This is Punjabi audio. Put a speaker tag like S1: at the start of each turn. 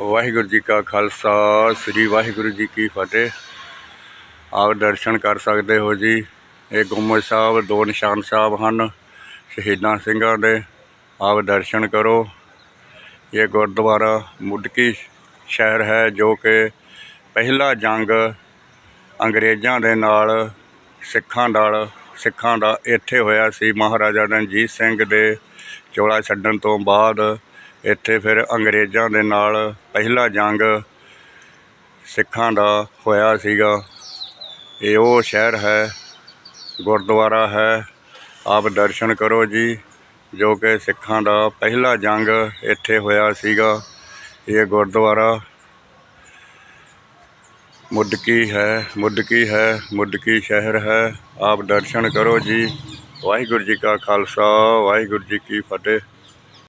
S1: ਵਾਹਿਗੁਰੂ ਜੀ ਕਾ ਖਾਲਸਾ, ਸ੍ਰੀ ਵਾਹਿਗੁਰੂ ਜੀ ਕੀ ਫਤਿਹ। ਆਪ ਦਰਸ਼ਨ ਕਰ ਸਕਦੇ ਹੋ ਜੀ। ਇਹ ਗੁੰਮਟ ਸਾਹਿਬ, ਦੋ ਨਿਸ਼ਾਨ ਸਾਹਿਬ ਹਨ, ਸ਼ਹੀਦਾਂ ਸਿੰਘਾਂ ਦੇ। ਆਪ ਦਰਸ਼ਨ ਕਰੋ। ਇਹ ਗੁਰਦੁਆਰਾ ਮੁੱਢਕੀ ਸ਼ਹਿਰ ਹੈ, ਜੋ ਕਿ ਪਹਿਲਾ ਜੰਗ ਅੰਗਰੇਜ਼ਾਂ ਦੇ ਨਾਲ ਸਿੱਖਾਂ ਨਾਲ, ਸਿੱਖਾਂ ਦਾ ਇੱਥੇ ਹੋਇਆ ਸੀ। ਮਹਾਰਾਜਾ ਰਣਜੀਤ ਸਿੰਘ ਦੇ ਚੋਲਾ ਛੱਡਣ ਤੋਂ ਬਾਅਦ ਇੱਥੇ ਫਿਰ ਅੰਗਰੇਜ਼ਾਂ ਦੇ ਨਾਲ ਪਹਿਲਾ ਜੰਗ ਸਿੱਖਾਂ ਦਾ ਹੋਇਆ ਸੀਗਾ। ਇਹ ਉਹ ਸ਼ਹਿਰ ਹੈ, ਗੁਰਦੁਆਰਾ ਹੈ, ਆਪ ਦਰਸ਼ਨ ਕਰੋ ਜੀ, ਜੋ ਕਿ ਸਿੱਖਾਂ ਦਾ ਪਹਿਲਾ ਜੰਗ ਇੱਥੇ ਹੋਇਆ ਸੀਗਾ। ਇਹ ਗੁਰਦੁਆਰਾ ਮੁੱਢਕੀ ਹੈ ਮੁੱਢਕੀ ਹੈ ਮੁੱਢਕੀ ਸ਼ਹਿਰ ਹੈ। ਆਪ ਦਰਸ਼ਨ ਕਰੋ ਜੀ। ਵਾਹਿਗੁਰੂ ਜੀ ਕਾ ਖਾਲਸਾ, ਵਾਹਿਗੁਰੂ ਜੀ ਕੀ ਫਤਿਹ।